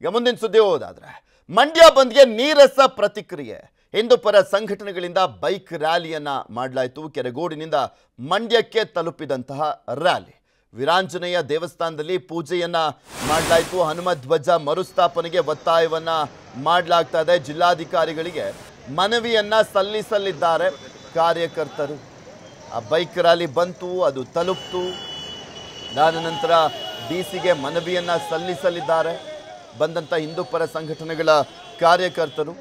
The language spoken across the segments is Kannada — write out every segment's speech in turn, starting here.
ಈಗ ಮುಂದಿನ ಸುದ್ದಿ ಹೋದಾದ್ರೆ ಮಂಡ್ಯ ಬಂದ್ಗೆ ನೀರಸ ಪ್ರತಿಕ್ರಿಯೆ. ಹಿಂದೂ ಪರ ಸಂಘಟನೆಗಳಿಂದ ಬೈಕ್ ರ್ಯಾಲಿಯನ್ನ ಮಾಡಲಾಯಿತು. ಕೆರೆಗೋಡಿನಿಂದ ಮಂಡ್ಯಕ್ಕೆ ತಲುಪಿದಂತಹ ರ್ಯಾಲಿ. ವೀರಾಂಜನೇಯ ದೇವಸ್ಥಾನದಲ್ಲಿ ಪೂಜೆಯನ್ನ ಮಾಡಲಾಯಿತು. ಹನುಮ ಧ್ವಜ ಮರುಸ್ಥಾಪನೆಗೆ ಒತ್ತಾಯವನ್ನ ಮಾಡಲಾಗ್ತಾ ಇದೆ. ಜಿಲ್ಲಾಧಿಕಾರಿಗಳಿಗೆ ಮನವಿಯನ್ನ ಸಲ್ಲಿಸಲಿದ್ದಾರೆ ಕಾರ್ಯಕರ್ತರು. ಆ ಬೈಕ್ ರ್ಯಾಲಿ ಬಂತು, ಅದು ತಲುಪ್ತು. ಅದಾದ ನಂತರ ಡಿ ಸಿಗೆ ಮನವಿಯನ್ನ ಸಲ್ಲಿಸಲಿದ್ದಾರೆ. ಬಂದಂಥ ಹಿಂದೂ ಪರ ಸಂಘಟನೆಗಳ ಕಾರ್ಯಕರ್ತರು,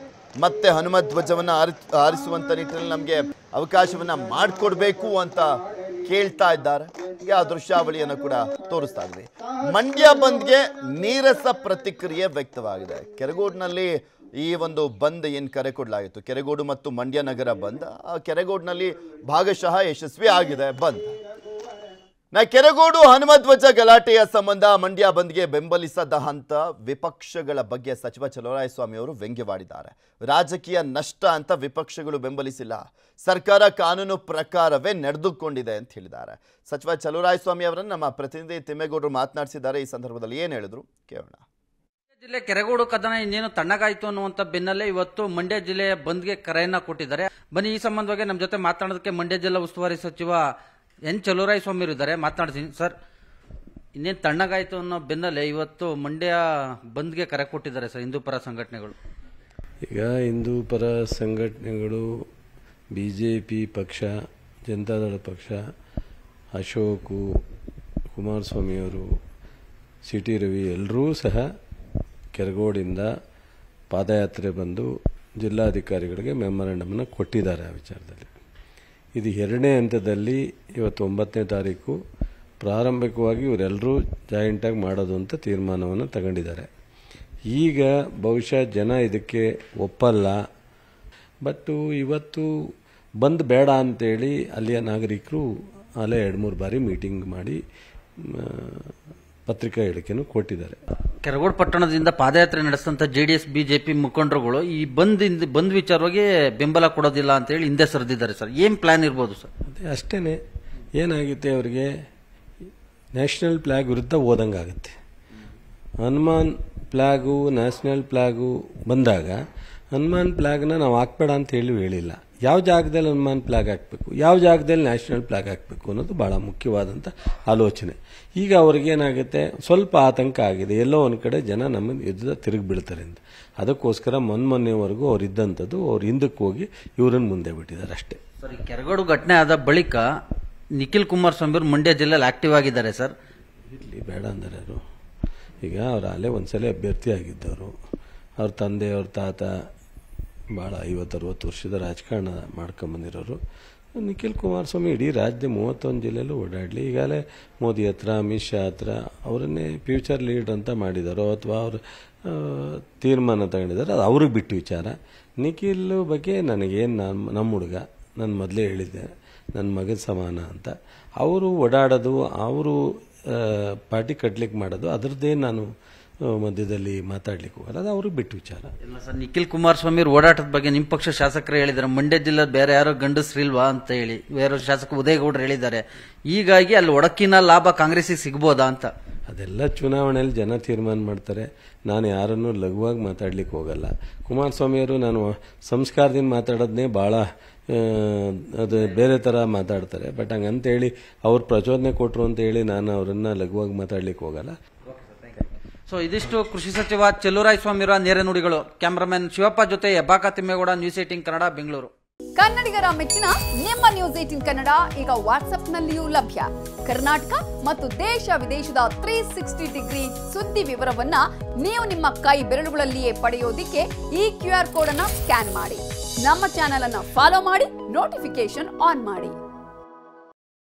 ಮತ್ತೆ ಹನುಮ ಧ್ವಜವನ್ನು ಆರಿ ಆರಿಸುವಂಥ ನಿಟ್ಟಿನಲ್ಲಿ ನಮಗೆ ಅವಕಾಶವನ್ನ ಮಾಡಿಕೊಡ್ಬೇಕು ಅಂತ ಕೇಳ್ತಾ ಇದ್ದಾರೆ. ಈಗ ಆ ದೃಶ್ಯಾವಳಿಯನ್ನು ಕೂಡ ತೋರಿಸ್ತಾ ಇದ್ವಿ. ಮಂಡ್ಯ ಬಂದ್ಗೆ ನೀರಸ ಪ್ರತಿಕ್ರಿಯೆ ವ್ಯಕ್ತವಾಗಿದೆ. ಕೆರಗೋಡ್ನಲ್ಲಿ ಈ ಒಂದು ಬಂದ್ ಏನು ಕರೆ ಕೊಡಲಾಗಿತ್ತು? ಕೆರೆಗೋಡು ಮತ್ತು ಮಂಡ್ಯ ನಗರ ಬಂದ್, ಆ ಕೆರೆಗೋಡ್ನಲ್ಲಿ ಭಾಗಶಃ ಯಶಸ್ವಿ ಆಗಿದೆ ಬಂದ್. ನಾ ಕೆರೆಗೋಡು ಹನುಮಧ್ವಜ ಗಲಾಟೆಯ ಸಂಬಂಧ ಮಂಡ್ಯ ಬಂದ್ಗೆ ಬೆಂಬಲಿಸದ ಹಂತ ವಿಪಕ್ಷಗಳ ಬಗ್ಗೆ ಸಚಿವ ಚಲುವರಾಯಸ್ವಾಮಿ ಅವರು ವ್ಯಂಗ್ಯವಾಡಿದ್ದಾರೆ. ರಾಜಕೀಯ ನಷ್ಟ ಅಂತ ವಿಪಕ್ಷಗಳು ಬೆಂಬಲಿಸಿಲ್ಲ. ಸರ್ಕಾರ ಕಾನೂನು ಪ್ರಕಾರವೇ ನಡೆದುಕೊಂಡಿದೆ ಅಂತ ಹೇಳಿದ್ದಾರೆ. ಸಚಿವ ಚಲುವರಾಯಸ್ವಾಮಿ ಅವರನ್ನು ನಮ್ಮ ಪ್ರತಿನಿಧಿ ತಿಮ್ಮೇಗೌಡರು ಮಾತನಾಡಿಸಿದ್ದಾರೆ. ಈ ಸಂದರ್ಭದಲ್ಲಿ ಏನು ಹೇಳಿದ್ರು? ಕೇಳೋಣ. ಜಿಲ್ಲೆ ಕೆರೆಗೋಡು ಕದನ ಇನ್ನೇನು ತಣ್ಣಗಾಯಿತು ಅನ್ನುವಂತ ಬೆನ್ನಲ್ಲೇ ಇವತ್ತು ಮಂಡ್ಯ ಜಿಲ್ಲೆಯ ಬಂದ್ಗೆ ಕರೆಯನ್ನ ಕೊಟ್ಟಿದ್ದಾರೆ. ಬನ್ನಿ, ಈ ಸಂಬಂಧವಾಗಿ ನಮ್ಮ ಜೊತೆ ಮಾತನಾಡೋದಕ್ಕೆ ಮಂಡ್ಯ ಜಿಲ್ಲಾ ಉಸ್ತುವಾರಿ ಸಚಿವ ಎನ್ ಚಲುರಾಯ ಸ್ವಾಮಿ ಇದ್ದಾರೆ ಮಾತನಾಡ್ತೀನಿ. ಸರ್, ಇನ್ನೇನು ತಣ್ಣಗಾಯಿತು ಅನ್ನೋ ಬೆನ್ನಲ್ಲೇ ಇವತ್ತು ಮಂಡ್ಯ ಬಂದ್ಗೆ ಕರೆ ಕೊಟ್ಟಿದ್ದಾರೆ ಸರ್, ಹಿಂದೂ ಪರ ಸಂಘಟನೆಗಳು. ಈಗ ಹಿಂದೂ ಪರ ಸಂಘಟನೆಗಳು ಬಿ ಜೆ ಪಿ ಪಕ್ಷ ಜನತಾದಳ ಪಕ್ಷ, ಅಶೋಕು ಕುಮಾರಸ್ವಾಮಿಯವರು ಸಿ ಟಿ ರವಿ ಎಲ್ಲರೂ ಸಹ ಕೆರಗೋಡಿಂದ ಪಾದಯಾತ್ರೆ ಬಂದು ಜಿಲ್ಲಾಧಿಕಾರಿಗಳಿಗೆ ಮೆಮೊರಂಡಮನ್ನು ಕೊಟ್ಟಿದ್ದಾರೆ ಆ ವಿಚಾರದಲ್ಲಿ. ಇದು ಎರಡನೇ ಹಂತದಲ್ಲಿ ಇವತ್ತು ಒಂಬತ್ತನೇ ತಾರೀಕು. ಪ್ರಾರಂಭಿಕವಾಗಿ ಇವರೆಲ್ಲರೂ ಜಾಯಿಂಟಾಗಿ ಮಾಡೋದು ಅಂತ ತೀರ್ಮಾನವನ್ನು ತಗೊಂಡಿದ್ದಾರೆ. ಈಗ ಬಹುಶಃ ಜನ ಇದಕ್ಕೆ ಒಪ್ಪಲ್ಲ. ಬಟ್ಟು ಇವತ್ತು ಬಂದು ಬೇಡ ಅಂತೇಳಿ ಅಲ್ಲಿಯ ನಾಗರಿಕರು ಅಲ್ಲೇ ಎರಡು ಮೂರು ಬಾರಿ ಮೀಟಿಂಗ್ ಮಾಡಿ ಪತ್ರಿಕಾ ಹೇಳಿಕೆಯನ್ನು ಕೊಟ್ಟಿದ್ದಾರೆ. ಕೆರಗೋಡು ಪಟ್ಟಣದಿಂದ ಪಾದಯಾತ್ರೆ ನಡೆಸಿದಂತ ಎಸ್ ಬಿಜೆಪಿ ಮುಖಂಡರುಗಳು ಈ ಬಂದ್ ಬಂದ್ ವಿಚಾರವಾಗಿ ಬೆಂಬಲ ಕೊಡೋದಿಲ್ಲ ಅಂತ ಹೇಳಿ ಹಿಂದೆ ಸರಿದಿದ್ದಾರೆ ಸರ್. ಏನ್ ಪ್ಲಾನ್ ಇರ್ಬೋದು ಸರ್? ಅದೇ ಅಷ್ಟೇ ಏನಾಗುತ್ತೆ ಅವರಿಗೆ? ನ್ಯಾಷನಲ್ ಫ್ಲಾಗ್ ವಿರುದ್ಧ ಓದಂಗಾಗುತ್ತೆ ಹನುಮಾನ್ ಫ್ಲಾಗು ನ್ಯಾಷನಲ್ ಫ್ಲಾಗು ಬಂದಾಗ ಹನುಮಾನ್ ಫ್ಲಾಗ್ನ ನಾವು ಹಾಕ್ಬೇಡ ಅಂತ ಹೇಳಿ ಹೇಳಿಲ್ಲ. ಯಾವ ಜಾಗದಲ್ಲಿ ಹನುಮಾನ್ ಫ್ಲಾಗ್ ಹಾಕಬೇಕು? ಯಾವ ಜಾಗದಲ್ಲಿ ನ್ಯಾಷನಲ್ ಫ್ಲಾಗ್ ಹಾಕಬೇಕು? ಅನ್ನೋದು ಬಹಳ ಮುಖ್ಯವಾದಂಥ ಆಲೋಚನೆ. ಈಗ ಅವ್ರಿಗೇನಾಗುತ್ತೆ ಸ್ವಲ್ಪ ಆತಂಕ ಆಗಿದೆ. ಎಲ್ಲೋ ಒಂದು ಕಡೆ ಜನ ನಮ್ಮ ಯುದ್ಧ ತಿರುಗಿ ಬೀಳ್ತಾರೆ ಅಂತ. ಅದಕ್ಕೋಸ್ಕರ ಮೊನ್ಮೊನ್ನೆವರೆಗೂ ಅವ್ರು ಇದ್ದಂಥದ್ದು ಅವ್ರು ಹಿಂದಕ್ಕೆ ಹೋಗಿ ಇವರನ್ನು ಮುಂದೆ ಬಿಟ್ಟಿದ್ದಾರೆ ಅಷ್ಟೇ. ಸರ್ ಈ ಕೆರಗೋಡು ಘಟನೆ ಆದ ಬಳಿಕ ನಿಖಿಲ್ ಕುಮಾರಸ್ವಾಮಿ ಅವರು ಮಂಡ್ಯ ಜಿಲ್ಲೆಯಲ್ಲಿ ಆಕ್ಟಿವ್ ಆಗಿದ್ದಾರೆ ಸರ್. ಇರಲಿ ಬೇಡ ಅಂದರೆ ಅವರು. ಈಗ ಅವ್ರು ಅಲ್ಲೇ ಒಂದ್ಸಲ ಅಭ್ಯರ್ಥಿ ಆಗಿದ್ದವರು. ಅವ್ರ ತಂದೆ ಅವ್ರ ತಾತ ಭಾಳ ಐವತ್ತರವತ್ತು ವರ್ಷದ ರಾಜಕಾರಣ ಮಾಡ್ಕೊಂಬಂದಿರೋರು ನಿಖಿಲ್ ಕುಮಾರಸ್ವಾಮಿ ಇಡೀ ರಾಜ್ಯದ ಮೂವತ್ತೊಂದು ಜಿಲ್ಲೆಯಲ್ಲೂ ಓಡಾಡಲಿ. ಈಗಾಗಲೇ ಮೋದಿ ಹತ್ರ, ಅಮಿತ್ ಶಾ ಹತ್ರ, ಅವರನ್ನೇ ಫ್ಯೂಚರ್ ಲೀಡ್ ಅಂತ ಮಾಡಿದಾರೋ ಅಥವಾ ಅವರು ತೀರ್ಮಾನ ತಗೊಂಡಿದ್ದಾರೆ ಅದು ಅವ್ರಿಗೆ ಬಿಟ್ಟು ವಿಚಾರ. ನಿಖಿಲ್ ಬಗ್ಗೆ ನನಗೇನು ನಮ್ಮ ನಮ್ಮ ಹುಡುಗ, ನಾನು ಮೊದಲೇ ಹೇಳಿದ್ದೆ ನನ್ನ ಮಗನ ಸಮಾನ ಅಂತ. ಅವರು ಓಡಾಡೋದು, ಅವರು ಪಾರ್ಟಿ ಕಟ್ಲಿಕ್ಕೆ ಮಾಡೋದು, ಅದರದ್ದೇ ನಾನು ಮಧ್ಯದಲ್ಲಿ ಮಾತಾಡ್ಲಿಕ್ಕೆ ಹೋಗಲ್ಲ. ಅದು ಅವ್ರಿಗೆ ಬಿಟ್ಟು ವಿಚಾರ. ಇಲ್ಲ ಸರ್ ನಿಖಿಲ್ ಕುಮಾರಸ್ವಾಮಿ ಅವರು ಓಡಾಟದ ಬಗ್ಗೆ ನಿಮ್ಮ ಪಕ್ಷ ಶಾಸಕರು ಹೇಳಿದ್ದಾರೆ. ಮಂಡ್ಯ ಜಿಲ್ಲೆ ಬೇರೆ ಯಾರೋ ಗಂಡಸ್ರಿಲ್ವಾ ಅಂತ ಹೇಳಿ ಬೇರೆ ಶಾಸಕ ಉದಯಗೌಡರು ಹೇಳಿದ್ದಾರೆ. ಹೀಗಾಗಿ ಅಲ್ಲಿ ಒಡಕಿನ ಲಾಭ ಕಾಂಗ್ರೆಸ್ಸಿಗೆ ಸಿಗ್ಬೋದಾ ಅಂತ. ಅದೆಲ್ಲ ಚುನಾವಣೆಯಲ್ಲಿ ಜನ ತೀರ್ಮಾನ ಮಾಡ್ತಾರೆ. ನಾನು ಯಾರನ್ನೂ ಲಘುವಾಗಿ ಮಾತಾಡ್ಲಿಕ್ಕೆ ಹೋಗಲ್ಲ. ಕುಮಾರಸ್ವಾಮಿಯವರು ನಾನು ಸಂಸ್ಕಾರದಿಂದ ಮಾತಾಡೋದನ್ನೇ ಭಾಳ ಅದು ಬೇರೆ ಥರ ಮಾತಾಡ್ತಾರೆ. ಬಟ್ ಹಂಗಂತೇಳಿ ಅವ್ರು ಪ್ರಚೋದನೆ ಕೊಟ್ಟರು ಅಂತ ಹೇಳಿ ನಾನು ಅವರನ್ನು ಲಘುವಾಗಿ ಮಾತಾಡ್ಲಿಕ್ಕೆ ಹೋಗಲ್ಲ. ಸೊ ಇದಿಷ್ಟು ಕೃಷಿ ಸಚಿವ ಚೆಲ್ಲೂರಾಯ್ ಸ್ವಾಮಿರ ನೇರ ನುಡಿಗಳು. ಕ್ಯಾಮರಾಮನ್ ಶಿವಪ್ಪ ಜೊತೆ ಹೆಬ್ಬಾಕ ತಿಮ್ಮೇಗೌಡ ನ್ಯೂಸ್ ಏಟಿಂಗ್ ಕನ್ನಡ, ಬೆಂಗಳೂರು. ಕನ್ನಡಿಗರ ಮೆಚ್ಚಿನ ನಿಮ್ಮ ನ್ಯೂಸ್ ಏಟಿನ್ ಕನ್ನಡ ಈಗ ವಾಟ್ಸ್ಆಪ್ನಲ್ಲಿಯೂ ಲಭ್ಯ. ಕರ್ನಾಟಕ ಮತ್ತು ದೇಶ ವಿದೇಶದ ತ್ರೀ ಸಿಕ್ಸ್ಟಿ ಡಿಗ್ರಿ ಸುದ್ದಿ ವಿವರವನ್ನ ನೀವು ನಿಮ್ಮ ಕೈ ಬೆರಳುಗಳಲ್ಲಿಯೇ ಪಡೆಯೋದಿಕ್ಕೆ ಈ ಕ್ಯೂ ಆರ್ ಕೋಡ್ ಅನ್ನ ಸ್ಕ್ಯಾನ್ ಮಾಡಿ. ನಮ್ಮ ಚಾನೆಲ್ ಅನ್ನ ಫಾಲೋ ಮಾಡಿ ನೋಟಿಫಿಕೇಶನ್ ಆನ್ ಮಾಡಿ.